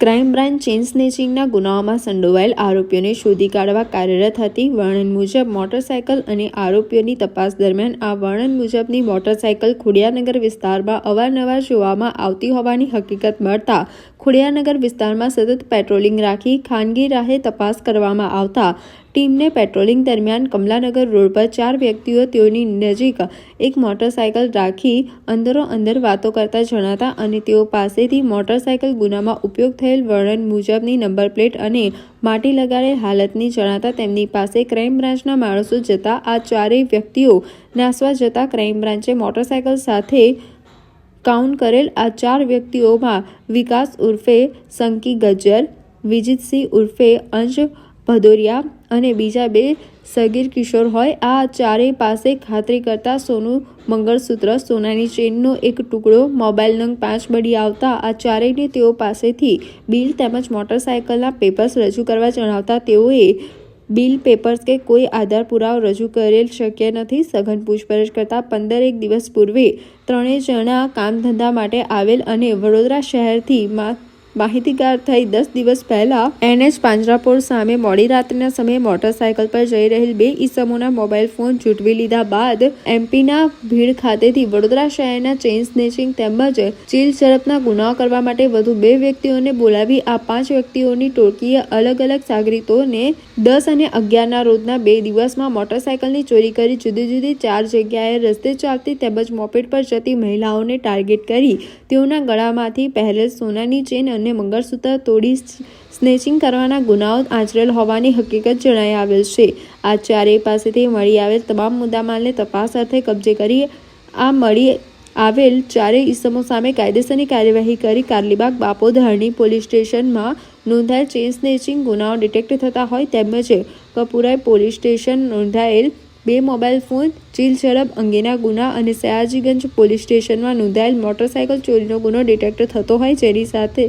Crime branch chain સ્નેચિંગના ગુનાઓમાં સંડોવાયેલ આરોપીઓને શોધી કાઢવા કાર્યરત હતી. વર્ણન મુજબ મોટરસાયકલ અને આરોપીઓની તપાસ દરમિયાન આ વર્ણન મુજબની મોટરસાયકલ ખોડિયાનગર વિસ્તારમાં અવારનવાર જોવામાં આવતી હોવાની હકીકત મળતા ખોડિયાનગર વિસ્તારમાં સતત પેટ્રોલિંગ રાખી ખાનગી રાહે તપાસ કરવામાં આવતા ટીમને પેટ્રોલિંગ દરમિયાન કમલાનગર રોડ પર ચાર વ્યક્તિઓ તેઓની નજીક એક મોટરસાયકલ રાખી અંદરો અંદર વાતો કરતા જણાતા અને તેઓ પાસેથી મોટરસાયકલ ગુનામાં ઉપયોગ થયેલ વર્ણન મુજબની નંબર પ્લેટ અને માટી લગાડેલ હાલતની જણાતા તેમની પાસે ક્રાઇમ બ્રાન્ચના માણસો જતા આ ચારેય વ્યક્તિઓ નાસવા જતા ક્રાઇમ બ્રાન્ચે મોટરસાયકલ સાથે કાઉન્ટ કરેલ આ ચાર વ્યક્તિઓમાં વિકાસ ઉર્ફે સંકી ગજ્જર, વિજિતસિંહ ઉર્ફે અંશ ભદોરિયા અને બીજા બે સગીર કિશોર હોય. આ ચારેય પાસે ખાતરી કરતા સોનું મંગળસૂત્ર સોનાની ચેનનો એક ટુકડો, મોબાઈલ નંગ પાંચ બળી આવતા, આ ચારેયને તેઓ પાસેથી બિલ તેમજ મોટરસાયકલના પેપર્સ રજૂ કરવા જણાવતા તેઓએ બિલ પેપર્સ કે કોઈ આધાર પુરાવો રજૂ કરેલ શક્ય નથી. સઘન પૂછપરછ કરતા પંદર એક દિવસ પૂર્વે ત્રણેય જણા કામ ધંધા માટે આવેલ અને વડોદરા શહેરથી મા માહિતીગાર થઈ દસ દિવસ પહેલા એનએચ પાંજરાપોળ સામે મોડી રાત્રિના સમયે મોટરસાયકલ પર જઈ રહેલ બે ઈસમોના મોબાઈલ ફોન ચૂંટવી લીધા બાદ એમપીના ભીડ ખાતેથી વડોદરા શહેરના ચેઇન સ્નેચિંગ તેમજ ચીલ ઝડપના ગુનાઓ કરવા માટે વધુ બે વ્યક્તિઓને બોલાવી આ પાંચ વ્યક્તિઓની ટોળકીએ અલગ અલગ સાગરીતોને દસ અને અગિયારના રોજના બે દિવસમાં મોટરસાયકલની ચોરી કરી જુદી જુદી ચાર જગ્યાએ રસ્તે ચાલતી તેમજ મોપેડ પર જતી મહિલાઓને ટાર્ગેટ કરી તેઓના ગળામાંથી પહેરેલ સોનાની ચેન અને મંગળસૂત્ર તોડી સ્નેચિંગ કરવાના ગુનાઓ આચરેલ હોવાની હકીકત જણાઈ આવેલ છે. આ ચારેય પાસેથી મળી આવેલ તમામ મુદ્દામાલને તપાસ અર્થે કબજે કરી આ મળી આવેલ ચારેય ઇસમો સામે કાયદેસરની કાર્યવાહી કરી કારલીબાગ બાપોધરણી પોલીસ સ્ટેશનમાં નોંધાયેલ ચેઇન સ્નેચિંગ ગુનાઓ ડિટેક્ટ થતા હોય તેમજ કપુરાઈ પોલીસ સ્ટેશન નોંધાયેલ બે મોબાઈલ ફોન, ચીલ ઝડપ અંગેના ગુના અને સયાજીગંજ પોલીસ સ્ટેશનમાં નોંધાયેલ મોટરસાયકલ ચોરીનો ગુનો ડિટેક્ટ થતો હોય જેની સાથે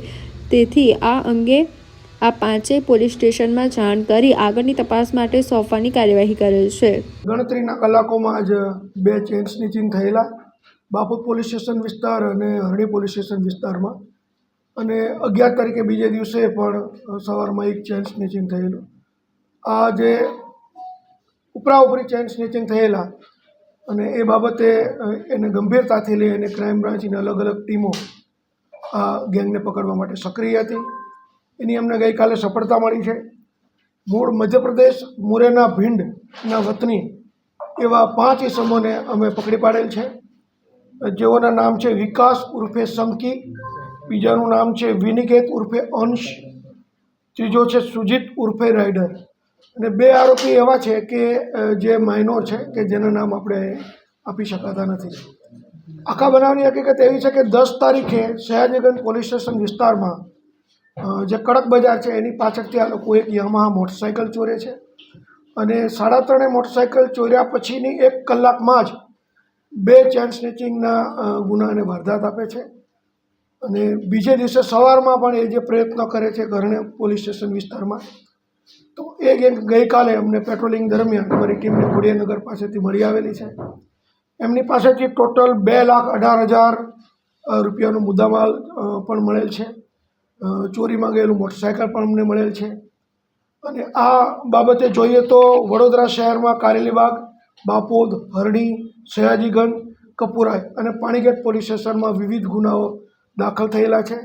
તેથી આ અંગે આ પાંચેય પોલીસ સ્ટેશનમાં જાણ કરી આગળની તપાસ માટે સોંપવાની કાર્યવાહી કરેલ છે. ગણતરીના કલાકોમાં જ બે ચેન સ્નીચિંગ થયેલા બાપુર પોલીસ સ્ટેશન વિસ્તાર અને હરણી પોલીસ સ્ટેશન વિસ્તારમાં. અને અગિયાર તારીખે બીજે દિવસે પણ સવારમાં એક ચેન સ્નેચિંગ થયેલું. આ જે ઉપરા ઉપરી ચેન સ્નેચિંગ થયેલા અને એ બાબતે એને ગંભીરતાથી લઈ અને ક્રાઇમ બ્રાન્ચની અલગ અલગ ટીમો આ ગેંગને પકડવા માટે સક્રિય હતી. એની અમને ગઈકાલે સફળતા મળી છે. મૂળ મધ્યપ્રદેશ, મુરેના ભીંડના વતની એવા પાંચ ઇસમોને અમે પકડી પાડેલ છે. જેઓના નામ છે વિકાસ ઉર્ફે સંકી બીજાનું નામ છે વિનિકેત ઉર્ફે અંશ, ત્રીજો છે સુજીત ઉર્ફે રાઇડર અને બે આરોપી એવા છે કે જે માઇનોર છે કે જેના નામ આપણે આપી શકાતા નથી. આખા બનાવની હકીકત એવી છે કે દસ તારીખે સયાજીગંજ પોલીસ સ્ટેશન વિસ્તારમાં જે કડક બજાર છે, એની પાછળથી આ લોકો એક યામાહા મોટરસાઇકલ ચોરે છે. અને સાડા ત્રણે મોટરસાઇકલ ચોર્યા પછીની એક કલાકમાં જ બે ચેન સ્નેચિંગના ગુનાને વારદાત આપે છે. અને બીજે દિવસે સવારમાં પણ એ જે પ્રયત્નો કરે છે ઘરણે પોલીસ સ્ટેશન વિસ્તારમાં, તો એ ગેંગ ગઈકાલે અમને પેટ્રોલિંગ દરમિયાન અમારી ટીમને ખોડિયાનગર પાસેથી મળી આવેલી છે. એમની પાસેથી ટોટલ બે લાખ અઢાર હજાર રૂપિયાનો મુદ્દામાલ પણ મળેલ છે. ચોરીમાં ગયેલું મોટરસાયકલ પણ અમને મળેલ છે. અને આ બાબતે જોઈએ તો વડોદરા શહેરમાં કારેલીબાગ બાપોદ, હરણી, સયાજીગંજ કપુરાય અને પાણીગેટ પોલીસ સ્ટેશનમાં વિવિધ ગુનાઓ દાખલ થયેલા છે.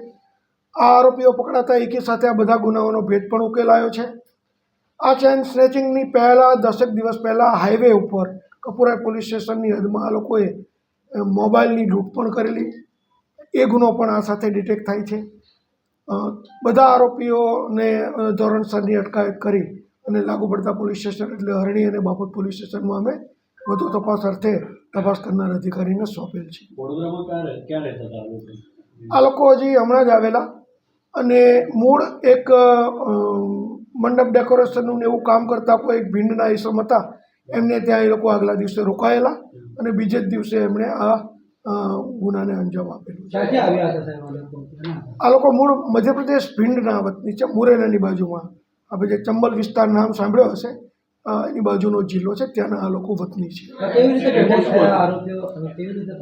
આ આરોપીઓ પકડાતા એકી સાથે આ બધા ગુનાઓનો ભેદ પણ ઉકેલાયો છે. આ ચેન સ્નેચિંગની પહેલાં દસેક દિવસ પહેલાં હાઈવે ઉપર કપુરાઈ પોલીસ સ્ટેશનની હદમાં આ લોકોએ મોબાઈલની લૂંટ પણ કરેલી. એ ગુનો પણ આ સાથે ડિટેક્ટ થાય છે. બધા આરોપીઓને ધોરણસરની અટકાયત કરી અને લાગુ પડતા પોલીસ સ્ટેશન એટલે હરણી અને બાપોદ પોલીસ સ્ટેશનમાં અમે વધુ તપાસ અર્થે તપાસ કરનાર અધિકારીને સોંપેલ છે. આ લોકો? હજી હમણાં જ આવેલા અને મૂળ એક મંડપ ડેકોરેશનનું એવું કામ કરતા કોઈ એક ભીંડના ઈસમ હતા એમને ત્યાં એ લોકો આગલા દિવસે રોકાયેલા અને બીજે જ દિવસે એમણે આ ગુનાને અંજામ આપેલું આ લોકો? મૂળ મધ્યપ્રદેશ ભીંડના વતની છે મુરેનાની બાજુમાં. આપણે જે ચંબલ વિસ્તાર નામ સાંભળ્યો હશે? એની બાજુનો જિલ્લો છે ત્યાંના આ લોકો વતની છે.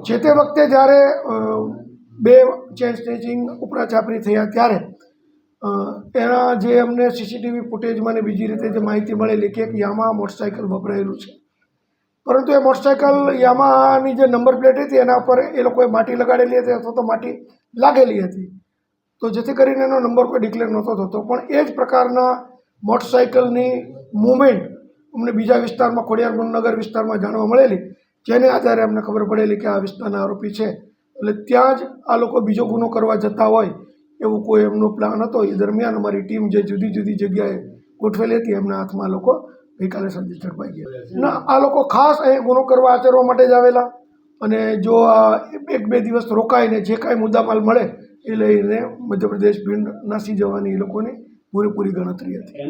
જે તે વખતે જ્યારે બે ચેન સ્નેચિંગ ઉપરાચાપરી થયા ત્યારે એના જે અમને સીસીટીવી ફૂટેજમાં ને બીજી રીતે જે માહિતી મળેલી કે એક યામા મોટરસાઇકલ વપરાયેલું છે. પરંતુ એ મોટરસાઇકલ યામાની જે નંબર પ્લેટ હતી એના પર એ લોકોએ માટી લગાડેલી હતી અથવા તો માટી લાગેલી હતી. તો જેથી કરીને એનો નંબર કોઈ ડિક્લેર નહોતો થતો. પણ એ જ પ્રકારના મોટરસાઇકલની મુવમેન્ટ અમને બીજા વિસ્તારમાં ખોડિયાર નગર વિસ્તારમાં જાણવા મળેલી, જેને આધારે અમને ખબર પડેલી કે આ વિસ્તારના આરોપી છે. એટલે ત્યાં જ આ લોકો બીજો ગુનો કરવા જતા હોય એવું કોઈ એમનો પ્લાન હતો? એ દરમિયાન અમારી ટીમ જે જુદી જુદી જગ્યાએ ગોઠવેલી હતી એમના હાથમાં લોકો ગઈકાલે સાંજે ઝડપાઈ ગયા. ના આ લોકો ખાસ અહીં ગુનો કરવા આચરવા માટે જ આવેલા. અને જો આ એક બે દિવસ રોકાઈને જે કાંઈ મુદ્દામાલ મળે એ લઈને મધ્યપ્રદેશ ભીંડ નાસી જવાની એ લોકોની પૂરેપૂરી ગણતરી હતી?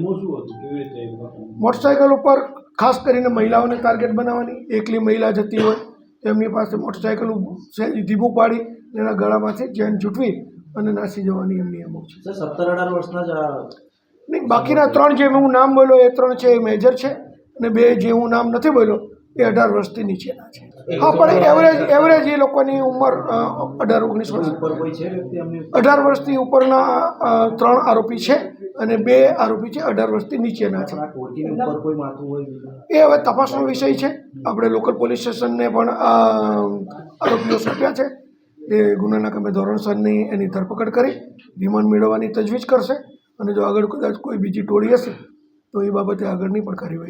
મોટરસાઇકલ ઉપર ખાસ કરીને મહિલાઓને ટાર્ગેટ બનાવવાની. એકલી મહિલા જતી હોય તેમની પાસે મોટરસાઇકલ સહેજ ધીમું પાડી એના ગળામાંથી ચેન છૂટવી અને નાસી જવાની એમની અમુક છે. સત્તર અઢાર વર્ષના જ નહીં બાકીના ત્રણ જે હું નામ બોલ્યો એ ત્રણ છે એ મેજર છે અને બે જે હું નામ નથી બોલ્યો એ અઢાર વર્ષથી નીચેના છે. હા પણ એવરેજ એવરેજ એ લોકોની ઉંમર અઢાર ઓગણીસ વર્ષ. ઉપર કોઈ છે અઢાર વર્ષથી ઉપરના ત્રણ આરોપી છે અને બે આરોપી છે અઢાર વર્ષથી નીચેના છે. એ હવે તપાસનો વિષય છે. આપણે લોકલ પોલીસ સ્ટેશનને પણ આરોપીઓ સોંપ્યા છે. એ ગુનાના કામે ધોરણસરની એની ધરપકડ કરી, રિમાન્ડ મેળવવાની તજવીજ કરશે અને જો આગળ કદાચ કોઈ બીજી ટોળી હશે, તો એ બાબતે આગળની પણ કાર્યવાહી